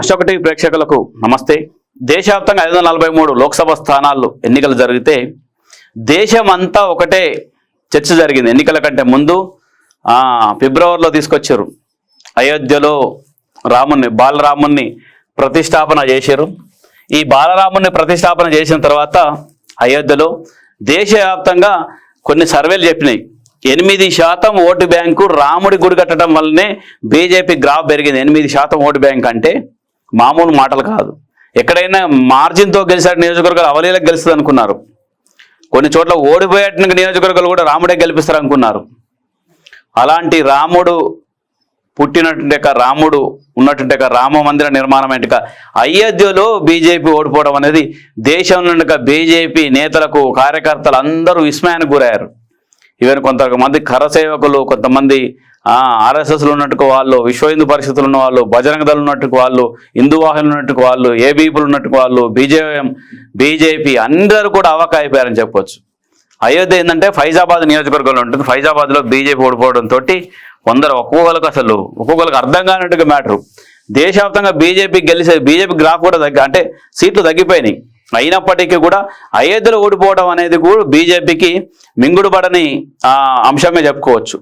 Ashok TV ప్రేక్షకులకు నమస్తే. దేశవ్యాప్తంగా ఐదు వందల నలభై మూడు లోక్సభ స్థానాల్లో ఎన్నికలు జరిగితే దేశమంతా ఒకటే చర్చ జరిగింది. ఎన్నికల కంటే ముందు ఫిబ్రవరిలో తీసుకొచ్చారు. అయోధ్యలో రాముణ్ణి బాలరాముణ్ణి ప్రతిష్టాపన చేశారు. ఈ బాలరాముణ్ణి ప్రతిష్టాపన చేసిన తర్వాత అయోధ్యలో దేశవ్యాప్తంగా కొన్ని సర్వేలు చెప్పినాయి. ఎనిమిది శాతం ఓటు బ్యాంకు రాముడి గుడి కట్టడం వల్లనే బీజేపీ గ్రాఫ్ పెరిగింది. ఎనిమిది శాతం ఓటు బ్యాంక్ అంటే మామూలు మాటలు కాదు. ఎక్కడైనా మార్జిన్తో గెలిచాడు నియోజకవర్గాలు అవలీలకు గెలుస్తుంది అనుకున్నారు కొన్ని చోట్ల ఓడిపోయేట నియోజకవర్గాలు కూడా రాముడే గెలిపిస్తారు అనుకున్నారు అలాంటి రాముడు పుట్టినటువంటి యొక్క రాముడు ఉన్నటువంటి యొక్క రామ మందిర నిర్మాణం ఏంటిక? అయోధ్యలో బీజేపీ ఓడిపోవడం అనేది దేశంలో బీజేపీ నేతలకు కార్యకర్తలు అందరూ విస్మయానికి గురయ్యారు. ఈవెన్ కొంతమంది కరసేవకులు కొంతమంది ఆర్ఎస్ఎస్లు ఉన్నట్టుకు వాళ్ళు విశ్వ హిందూ పరిషత్తులు ఉన్న వాళ్ళు బజరంగ దళం ఉన్నట్టుకు వాళ్ళు హిందూ వాహినులు ఉన్నట్టుకు వాళ్ళు ఏబీపీలు ఉన్నట్టుకు వాళ్ళు బీజేఎం బీజేపీ అందరూ కూడా అవక అయిపోయారని చెప్పొచ్చు. అయోధ్య ఏంటంటే ఫైజాబాద్ నియోజకవర్గంలో ఉంటుంది. ఫైజాబాద్లో బీజేపీ ఓడిపోవడం తోటి కొందరు ఒక్కొక్కరికి అసలు ఒక్కొక్కరికి అర్థం కానట్టుగా మ్యాటరు. దేశవ్యాప్తంగా బీజేపీ గెలిచే బీజేపీ గ్రాఫ్ కూడా తగ్గి అంటే సీట్లు తగ్గిపోయినాయి. అయినప్పటికీ కూడా అయోధ్యలో ఓడిపోవడం అనేది కూడా బీజేపీకి మింగుడుబడని అంశమే చెప్పుకోవచ్చు.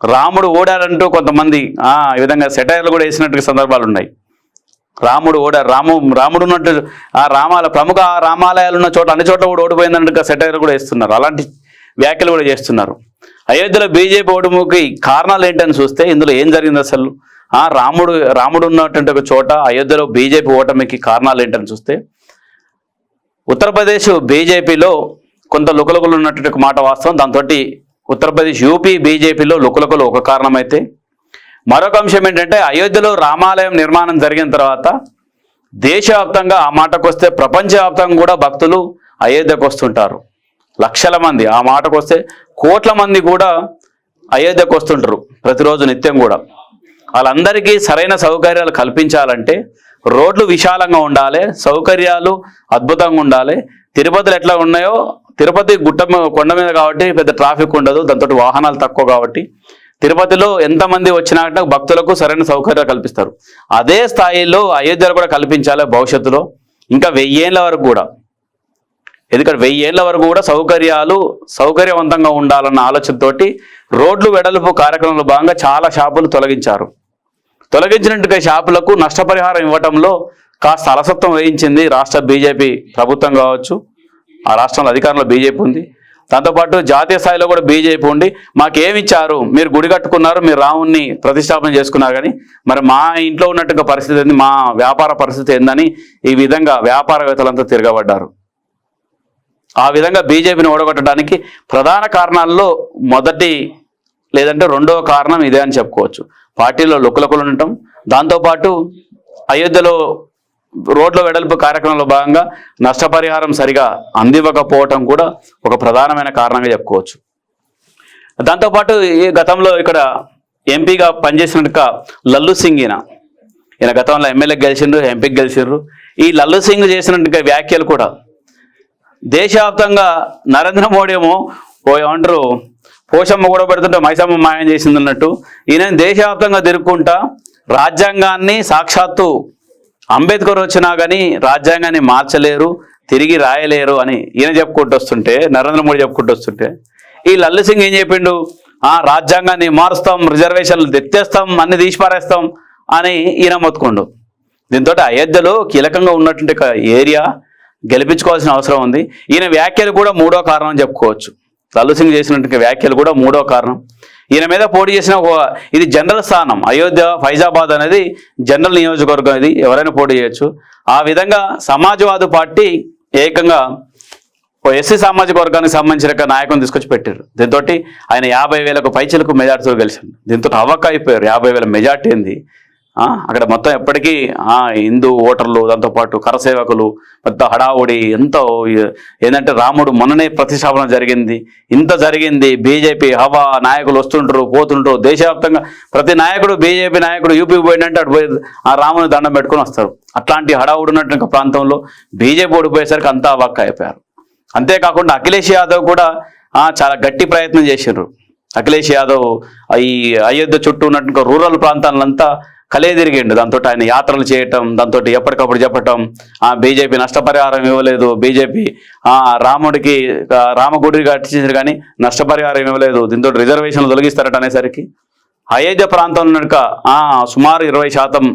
రాముడు ఓడారంటూ కొంతమంది ఆ ఈ విధంగా సెటైర్లు కూడా వేసినట్టు సందర్భాలు ఉన్నాయి. రాముడు ఓడ రాము రాముడు ఉన్నట్టు ఆ రామాల ప్రముఖ రామాలయాలు ఉన్న చోట అన్ని చోట్ల కూడా ఓడిపోయిందన్నట్టుగా సెటైర్లు కూడా వేస్తున్నారు. అలాంటి వ్యాఖ్యలు కూడా చేస్తున్నారు. అయోధ్యలో బీజేపీ ఓటమికి కారణాలు ఏంటని చూస్తే ఇందులో ఏం జరిగింది అసలు? ఆ రాముడు రాముడు ఉన్నటువంటి ఒక చోట అయోధ్యలో బీజేపీ ఓటమికి కారణాలు ఏంటని చూస్తే ఉత్తరప్రదేశ్ బీజేపీలో కొంత లుకలుకలు ఉన్నటువంటి ఒక మాట వాస్తవం. దాంతో ఉత్తరప్రదేశ్ యూపీ బీజేపీలో లుకులకులు ఒక కారణమైతే మరొక అంశం ఏంటంటే అయోధ్యలో రామాలయం నిర్మాణం జరిగిన తర్వాత దేశవ్యాప్తంగా ఆ మాటకు వస్తే ప్రపంచవ్యాప్తంగా కూడా భక్తులు అయోధ్యకు వస్తుంటారు. లక్షల మంది ఆ మాటకు వస్తే కోట్ల మంది కూడా అయోధ్యకు వస్తుంటారు ప్రతిరోజు నిత్యం కూడా. వాళ్ళందరికీ సరైన సౌకర్యాలు కల్పించాలంటే రోడ్లు విశాలంగా ఉండాలి సౌకర్యాలు అద్భుతంగా ఉండాలి. తిరుపతిలో ఎట్లా ఉన్నాయో తిరుపతి గుట్ట మీద- కొండ మీద కాబట్టి పెద్ద ట్రాఫిక్ ఉండదు దాంతో వాహనాలు తక్కువ కాబట్టి. తిరుపతిలో ఎంతమంది వచ్చినా భక్తులకు సరైన సౌకర్యాలు కల్పిస్తారు. అదే స్థాయిలో అయోధ్యలో కూడా కల్పించాలి భవిష్యత్తులో. ఇంకా వెయ్యేళ్ళ వరకు కూడా. ఎందుకంటే వెయ్యేళ్ళ వరకు కూడా సౌకర్యాలు సౌకర్యవంతంగా ఉండాలన్న ఆలోచనతోటి రోడ్లు వెడల్పు కార్యక్రమంలో భాగంగా చాలా షాపులు తొలగించారు. తొలగించినట్టుగా షాపులకు నష్టపరిహారం ఇవ్వటంలో కాస్త అలసత్వం వహించింది రాష్ట్ర బీజేపీ ప్రభుత్వం కావచ్చు. ఆ రాష్ట్రంలో అధికారంలో బీజేపీ ఉంది. దాంతోపాటు జాతీయ స్థాయిలో కూడా బీజేపీ ఉండి మాకేమి ఇచ్చారు మీరు గుడి కట్టుకున్నారు మీరు రాముణ్ణి ప్రతిష్టాపన చేసుకున్నారు కానీ మరి మా ఇంట్లో ఉన్నట్టుగా పరిస్థితి ఏంది? మా వ్యాపార పరిస్థితి ఏందని ఈ విధంగా వ్యాపారవేత్తలంతా తిరగబడ్డారు. ఆ విధంగా బీజేపీని ఓడగొట్టడానికి ప్రధాన కారణాల్లో మొదటి లేదంటే రెండవ కారణం ఇదే అని చెప్పుకోవచ్చు. పార్టీలో లుకలుకలు ఉండటం దాంతోపాటు అయోధ్యలో రోడ్ల వెడల్పు కార్యక్రమంలో భాగంగా నష్టపరిహారం సరిగా అందివ్వకపోవటం కూడా ఒక ప్రధానమైన కారణంగా చెప్పుకోవచ్చు. దాంతోపాటు ఈ గతంలో ఇక్కడ ఎంపీగా పనిచేసినట్టుగా లల్లు సింగ్ ఈయన ఈయన గతంలో ఎమ్మెల్యే గెలిచిండ్రు ఎంపీకి గెలిచిండ్రు. ఈ లల్లు సింగ్ చేసినట్టుగా వ్యాఖ్యలు కూడా దేశవ్యాప్తంగా నరేంద్ర మోడీ ఏమో ఓ ఏమంటారు కోశమ్మ కూడా పెడుతుంటే మైసమ్మ మాయం చేసింది అన్నట్టు. ఈయన దేశవ్యాప్తంగా తిరుక్కుంటా రాజ్యాంగాన్ని సాక్షాత్తు అంబేద్కర్ వచ్చినా కానీ రాజ్యాంగాన్ని మార్చలేరు తిరిగి రాయలేరు అని ఈయన చెప్పుకుంటూ వస్తుంటే నరేంద్ర మోడీ చెప్పుకుంటూ వస్తుంటే ఈ లల్లు సింగ్ ఏం చెప్పిండు? ఆ రాజ్యాంగాన్ని మారుస్తాం రిజర్వేషన్లు తెచ్చేస్తాం అన్ని తీసి పారేస్తాం అని ఈయన మొత్తుకుండు. దీంతో అయోధ్యలో కీలకంగా ఉన్నటువంటి ఏరియా గెలిపించుకోవాల్సిన అవసరం ఉంది. ఈయన వ్యాఖ్యలు కూడా మూడో కారణం చెప్పుకోవచ్చు. లల్లు సింగ్ చేసినటువంటి వ్యాఖ్యలు కూడా మూడో కారణం. ఈయన మీద పోటీ చేసిన ఒక ఇది జనరల్ స్థానం. అయోధ్య ఫైజాబాద్ అనేది జనరల్ నియోజకవర్గం ఇది. ఎవరైనా పోటీ చేయొచ్చు. ఆ విధంగా సమాజ్వాదీ పార్టీ ఏకంగా ఓ ఎస్సీ సామాజిక వర్గానికి సంబంధించిన నాయకుని తీసుకొచ్చి పెట్టారు. దీంతో ఆయన యాభై వేలకు పైచలకు మెజార్టీతో గెలిచాడు దీంతో అవ్వక అయిపోయారు యాభై వేల మెజార్టీ ఏంది? అక్కడ మొత్తం ఎప్పటికీ హిందూ ఓటర్లు దాంతోపాటు కరసేవకులు పెద్ద హడావుడి ఎంతో ఏంటంటే రాముడు మొన్ననే ప్రతిష్టాపన జరిగింది. ఇంత జరిగింది బీజేపీ హవా నాయకులు వస్తుంటారు పోతుంటారు. దేశవ్యాప్తంగా ప్రతి నాయకుడు బీజేపీ నాయకుడు యూపీకి పోయిందంటే అటు పోయి ఆ రాముని దండం పెట్టుకొని వస్తారు. అట్లాంటి హడావుడి ఉన్నటువంటి ప్రాంతంలో బీజేపీ ఓడిపోయేసరికి అంతా అవాక్క అయిపోయారు. అంతేకాకుండా అఖిలేష్ యాదవ్ కూడా చాలా గట్టి ప్రయత్నం చేసిండ్రు. అఖిలేష్ యాదవ్ ఈ అయోధ్య చుట్టూ ఉన్నటువంటి రూరల్ ప్రాంతాలంతా కలే తిరిగిండు. దాంతో ఆయన యాత్రలు చేయటం దాంతో ఎప్పటికప్పుడు చెప్పటం. ఆ బీజేపీ నష్టపరిహారం ఇవ్వలేదు. బీజేపీ ఆ రాముడికి ఆ, రామగుడి కట్టించారు కానీ నష్టపరిహారం ఇవ్వలేదు. దీంతో రిజర్వేషన్లు తొలగిస్తారట అనేసరికి అయోధ్య ప్రాంతంలో కనుక సుమారు ఇరవై శాతం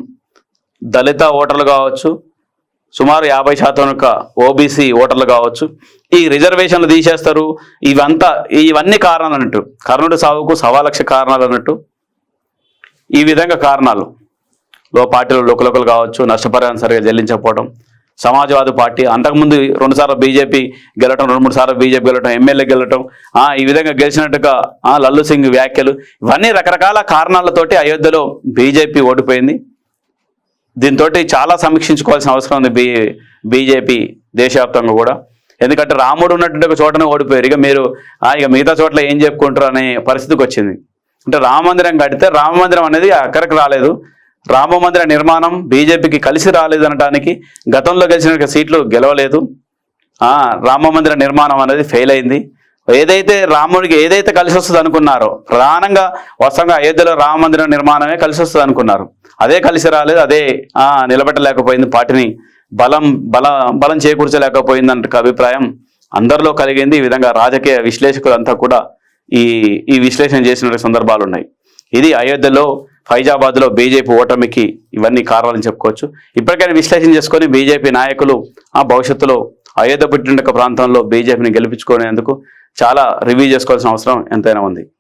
దళిత ఓటర్లు కావచ్చు సుమారు యాభై శాతం యొక్క ఓబీసీ ఓటర్లు కావచ్చు ఈ రిజర్వేషన్లు తీసేస్తారు. ఇవంతా ఇవన్నీ కారణాలు అన్నట్టు. కర్ణుడి సావుకు సవా లక్ష కారణాలు అన్నట్టు. ఈ విధంగా కారణాలు. లో పార్టీలు లోకలోకలు కావచ్చు నష్టపరిహారం సరిగా చెల్లించకపోవడం సమాజ్వాదీ పార్టీ అంతకుముందు రెండుసార్లు బీజేపీ గెలవటం రెండు మూడు సార్లు బీజేపీ గెలవటం ఎమ్మెల్యే గెలవటం ఈ విధంగా గెలిచినట్టుగా లల్లు సింగ్ వ్యాఖ్యలు ఇవన్నీ రకరకాల కారణాలతోటి అయోధ్యలో బీజేపీ ఓడిపోయింది. దీంతో చాలా సమీక్షించుకోవాల్సిన అవసరం ఉంది బీ బీజేపీ దేశవ్యాప్తంగా కూడా. ఎందుకంటే రాముడు ఉన్నటువంటి ఒక చోటనే ఓడిపోయారు. ఇక మీరు ఆ, ఇక మిగతా చోట్ల ఏం చెప్పుకుంటారు అనే పరిస్థితికి వచ్చింది. అంటే రామ మందిరం కడితే రామ మందిరం అనేది అక్కడికి రాలేదు. రామ మందిర నిర్మాణం బీజేపీకి కలిసి రాలేదు అనడానికి గతంలో గెలిచిన సీట్లు గెలవలేదు. రామ మందిర నిర్మాణం అనేది ఫెయిల్ అయింది. ఏదైతే రాముడికి ఏదైతే కలిసి వస్తుంది అనుకున్నారో ప్రధానంగా వస్తంగా అయోధ్యలో రామ మందిర నిర్మాణమే కలిసి వస్తుంది అనుకున్నారు. అదే కలిసి రాలేదు అదే నిలబెట్టలేకపోయింది పార్టీని. బలం బల బలం చేకూర్చలేకపోయింది అంటే అభిప్రాయం అందరిలో కలిగింది. ఈ విధంగా రాజకీయ విశ్లేషకులంతా కూడా ఈ ఈ విశ్లేషణ చేసిన సందర్భాలు ఉన్నాయి ఇది అయోధ్యలో ఫైజాబాద్లో బీజేపీ ఓటమికి ఇవన్నీ కారణాలని చెప్పుకోవచ్చు. ఇప్పటికైనా విశ్లేషణ చేసుకొని బీజేపీ నాయకులు ఆ భవిష్యత్తులో అయోధ్య పుట్టిన ప్రాంతంలో బీజేపీని గెలిపించుకునేందుకు చాలా రివ్యూ చేసుకోవాల్సిన అవసరం ఎంతైనా ఉంది.